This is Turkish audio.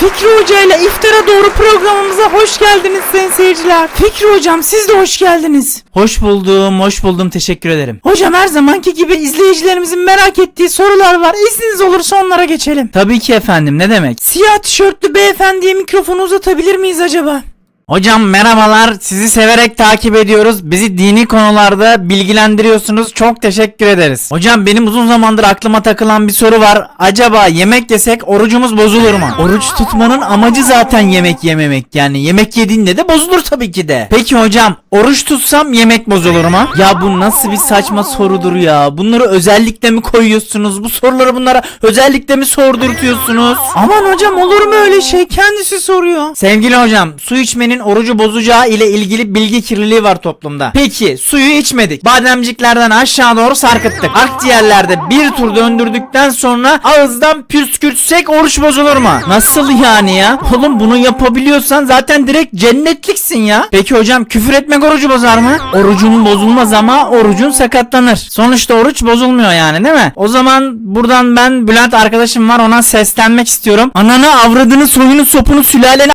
Fikri Hoca ile iftara doğru programımıza hoş geldiniz sayın seyirciler. Fikri Hocam siz de hoş geldiniz. Hoş buldum, hoş buldum. Teşekkür ederim. Hocam her zamanki gibi izleyicilerimizin merak ettiği sorular var. İzniniz olursa onlara geçelim. Tabii ki efendim. Ne demek? Siyah tişörtlü beyefendiye mikrofonu uzatabilir miyiz acaba? Hocam merhabalar. Sizi severek takip ediyoruz. Bizi dini konularda bilgilendiriyorsunuz. Çok teşekkür ederiz. Hocam benim uzun zamandır aklıma takılan bir soru var. Acaba yemek yesek orucumuz bozulur mu? Oruç tutmanın amacı zaten yemek yememek. Yani yemek yediğinde de bozulur tabii ki de. Peki hocam oruç tutsam yemek bozulur mu? Ya bu nasıl bir saçma sorudur ya. Bunları özellikle mi koyuyorsunuz? Bu soruları bunlara özellikle mi sordurtuyorsunuz? Aman hocam olur mu öyle şey? Kendisi soruyor. Sevgili hocam su içmenin orucu bozacağı ile ilgili bilgi kirliliği var toplumda. Peki suyu içmedik. Bademciklerden aşağı doğru sarkıttık. Akciğerlerde bir tur döndürdükten sonra ağızdan püskürtsek oruç bozulur mu? Nasıl yani ya? Oğlum bunu yapabiliyorsan zaten direkt cennetliksin ya. Peki hocam küfür etmek orucu bozar mı? Orucun bozulmaz ama orucun sakatlanır. Sonuçta oruç bozulmuyor yani değil mi? O zaman buradan ben Bülent arkadaşım var ona seslenmek istiyorum. Ananı avradını soyunu sopunu sülaleni